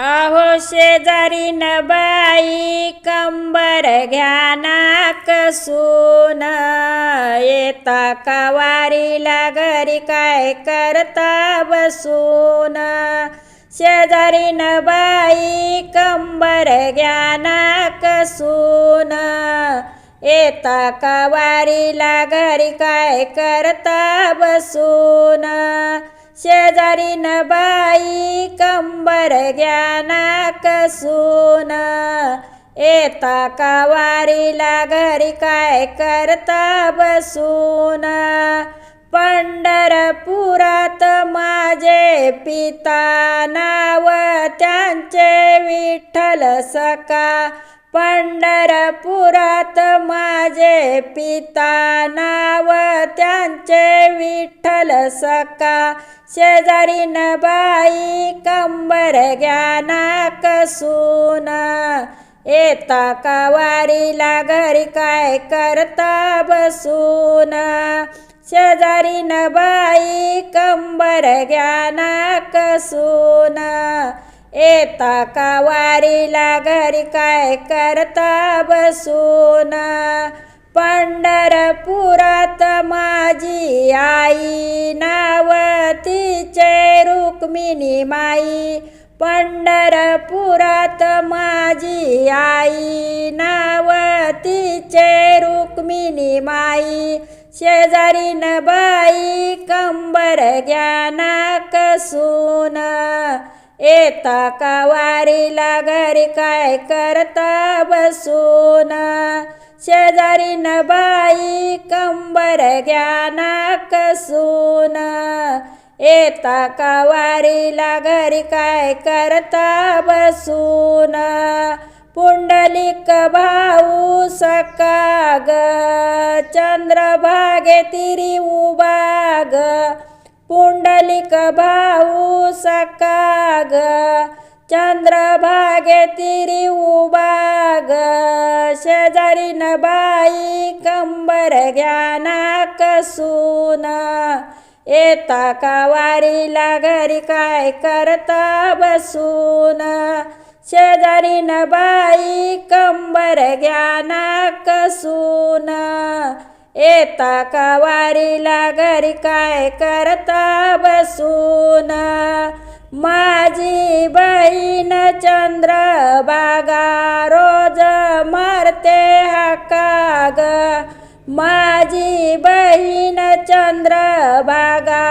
अहो शेजारी न बाई कंबर घ्या नाक येता का वारीला घरी काय करता बसून. शेजारी न बाई कंबर घ्या नाक सून. येता का वारीला घरी काय करता बसून. शेजारी न बाई कंबर घ्या नाक सून. येता का वारीला घरी काय करता बसून. पंढरपुरात माझे पिता नाव त्यांचे विठ्ठल सका पंढरपुरात माझे पिता नाव त्यांचे विठ्ठल सका शेजारी न बाई कंबर ज्ञाना कसून येता का वारीला घरी काय करता बसून. शेजारी न बाई कंबर ज्ञाना कसून येता का वारीला घरी काय करता बसून? पंढरपुरात माझी आई नाव तिचे रुक्मिणी माई. पंढरपुरात माझी आई नाव तिचे रुक्मिणी माई. शेजारी बाई कंबर ज्ञाना कसून येता का वारीला घरी काय करता बसून? शेजारी न बाई कंबर घ्या नाक सून येता का वारीला घरी काय करता बसून? पुंडलिक भाऊ सका ग चंद्रभागे तिरी उभा ग पुंडलिक भाऊ सका ग चंद्रभागे तिरी उभा ग शेजारी न बाई कंबर ज्ञाना कसून सून येता का वारीला घरी काय करता बसून शेजारी न बाई कंबर ज्ञाना कसून येता का वारीला घरी काय करता बसून? माझी बहीण चंद्र बागा रोज मारते हाका ग माझी बहीण चंद्र बागा